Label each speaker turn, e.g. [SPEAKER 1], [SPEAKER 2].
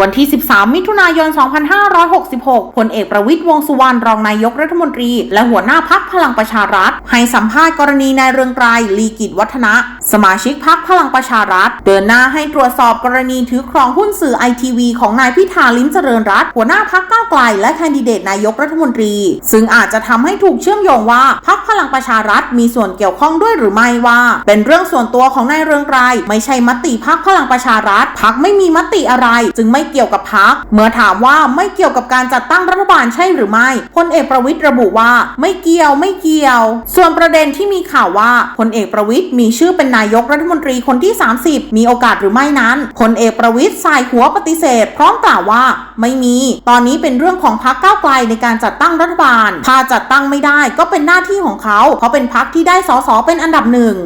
[SPEAKER 1] วันที่ 13 มิถุนายน 2566 พลเอกประวิตยวงสุวรรณรองนายกรัฐมนตรี และหัวหน้าพักพลังประชารัฐ ให้สัมภาษณ์กรณีนายเรืองไกรลีกิจวัฒนะ สมาชิกพักพลังประชารัฐ เดินหน้าให้ตรวจสอบกรณีถือครองหุ้นสื่อไอทีวีของนายพิธาลิ้มเจริญรัตหัวหน้าพักก้าวไกล และแคนดิเดตนายกรัฐมนตรี ซึ่งอาจจะทำให้ถูกเชื่อมโยงว่าพักพลังประชารัฐมีส่วนเกี่ยวข้องด้วยหรือไม่ว่า เป็นเรื่องส่วนตัวของนายเรืองไกรไม่ใช่มติพักพลังประชารัฐพักไม่มีมติอะไร จึงไม่เกี่ยวกับพักเมื่อถามว่าไม่เกี่ยวกับการจัดตั้งรัฐบาลใช่หรือไม่พลเอกประวิตยระบุว่า ไม่เกี่ยวไม่เกี่ยว ส่วนประเด็นที่มีข่าวว่าพลเอกประวิตยมีชื่อเป็นนายายกรัฐมนตรีคนที่ 30 มีโอกาสหรือไม่นั้นพลเอกประวิทย์สายหัวปฏิเสธ พร้อมกล่าวว่า ไม่มี ตอนนี้เป็นเรื่องของพรรคก้าวไกลในการจัดตั้งรัฐบาล ถ้าจัดตั้งไม่ได้ก็เป็นหน้าที่ของเขาเพราะเป็นพรรคที่ได้สสเป็นอันดับหนึ่ง